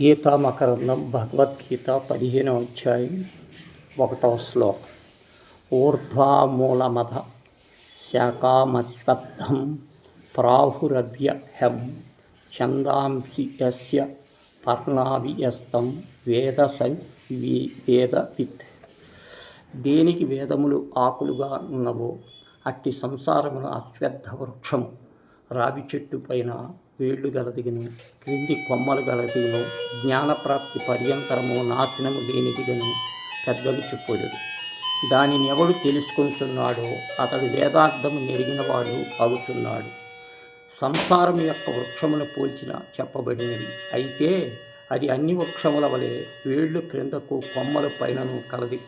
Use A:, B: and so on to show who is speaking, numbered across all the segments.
A: గీతా మకరందం భగవద్గీత పదిహేనవ అధ్యాయం ఒకటవ శ్లోకం. ఊర్ధ్వామూలమధ శాఖామస్వబ్ధం ప్రాహురవ్య హెం ఛందాంసి యస్య పర్ణావియస్తం వేద సన్ వేదవిత్. దేనికి వేదములు ఆకులుగా ఉన్నవో అట్టి సంసారమున అశ్వత్థ వృక్షము రావి చెట్టు పైన వేళ్ళు గలదిగను క్రింది కొమ్మలు గలదిగను జ్ఞానప్రాప్తి పర్యంతరము నాశనము లేనిదిగను పెద్దలు చెప్పలేదు. దానిని ఎవడు తెలుసుకుంటున్నాడో అతడు వేదార్థము నెరిగినవాడు అవుతున్నాడు సంసారం యొక్క వృక్షమును పోల్చిన చెప్పబడినది అయితే అది అన్ని వృక్షముల వలె వేళ్ళు క్రిందకు కొమ్మల పైనను కలది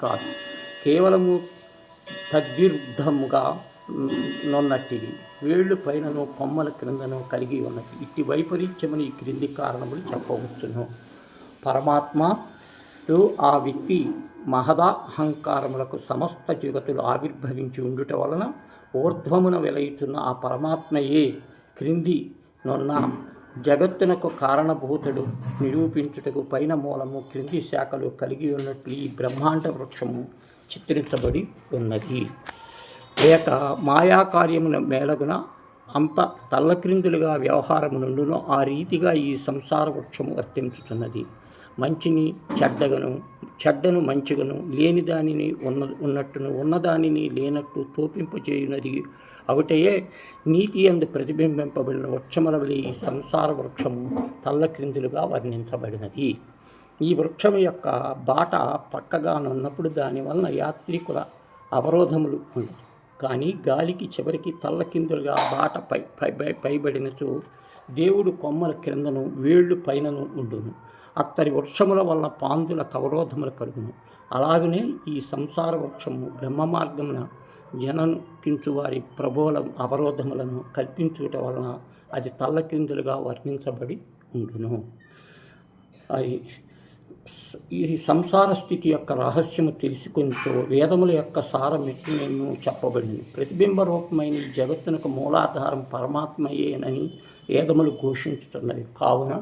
A: కాదు. కేవలము తద్విరుద్ధముగా నున్నట్టిది. వేళ్ళు పైనను కొమ్మల క్రిందను కలిగి ఉన్నది. ఇట్టి వైపరీత్యమని ఈ క్రింది కారణములు చెప్పవచ్చును. పరమాత్మలో ఆ వ్యక్తి మహదా అహంకారములకు సమస్త జగతులు ఆవిర్భవించి ఉండుట వలన ఊర్ధ్వమున వెలయుతున్న ఆ పరమాత్మయే క్రింది నున్న జగత్తునకు కారణభూతుడు నిరూపించుటకు పైన మూలము క్రింది శాఖలు కలిగి ఉన్నట్లు ఈ బ్రహ్మాండ వృక్షము చిత్రించబడి ఉన్నది. లేక మాయాకార్యమున మేలగున అంత తల్లక్రిందులుగా వ్యవహారము నుండునో ఆ రీతిగా ఈ సంసార వృక్షము వర్తించుతున్నది మంచిని చెడ్డగను చెడ్డను మంచిగను లేని దానిని ఉన్న ఉన్నట్టును ఉన్నదానిని లేనట్టు తోపింపచేయునది ఒకటయే నీతి అందు ప్రతిబింబింపబడిన వృక్షముల వలె ఈ సంసార వృక్షము తల్లక్రిందులుగా వర్ణించబడినది. ఈ వృక్షము యొక్క బాట పక్కగానున్నప్పుడు దానివలన యాత్రికుల అవరోధములు ఉండదు కానీ గాలికి చివరికి తల్లకిందులుగా బాట పై పై పైబడినచో దేవుడు కొమ్మల క్రిందను వేళ్ళు పైనను ఉండును. అత్తరి వృక్షముల వల్ల పాందుల కవరోధములు కలుగును. అలాగనే ఈ సంసార వృక్షము బ్రహ్మ మార్గమున జనను కించు వారి ప్రబోల అవరోధములను కల్పించుట వలన అది తల్లకిందులుగా వర్ణించబడి ఉండును. అది ఈ సంసార స్థితి యొక్క రహస్యము తెలుసుకొనితో వేదముల యొక్క సారం నేను చెప్పబడింది ప్రతిబింబ రూపమైన ఈ జగత్తునకు మూలాధారం పరమాత్మయేనని వేదములు ఘోషించుతున్నవి కావున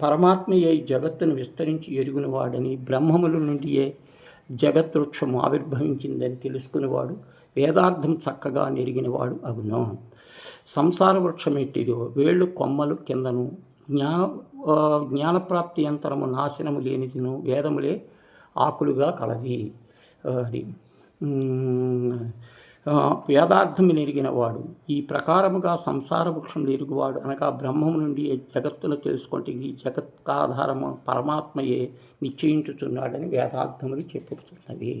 A: పరమాత్మయే జగత్తును విస్తరించి ఎరుగునవాడని బ్రహ్మముల నుండియే జగత్వృక్షము ఆవిర్భవించిందని తెలుసుకునేవాడు వేదార్థం చక్కగా నెరిగినవాడు అగును సంసార వృక్షం ఎట్టిదో వేళ్ళు కొమ్మలు కిందను జ్ఞాన జ్ఞానప్రాప్తి యంత్రము నాశనము లేనిదిను వేదములే ఆకులుగా కలది అది వేదార్థము నెరిగిన వాడు ఈ ప్రకారముగా సంసార వృక్షం నెరుగువాడు అనగా బ్రహ్మము నుండి జగత్తును తెలుసుకుంటే ఈ జగత్కాధారము పరమాత్మయే నిశ్చయించుతున్నాడని వేదార్థములు చెప్పుతున్నది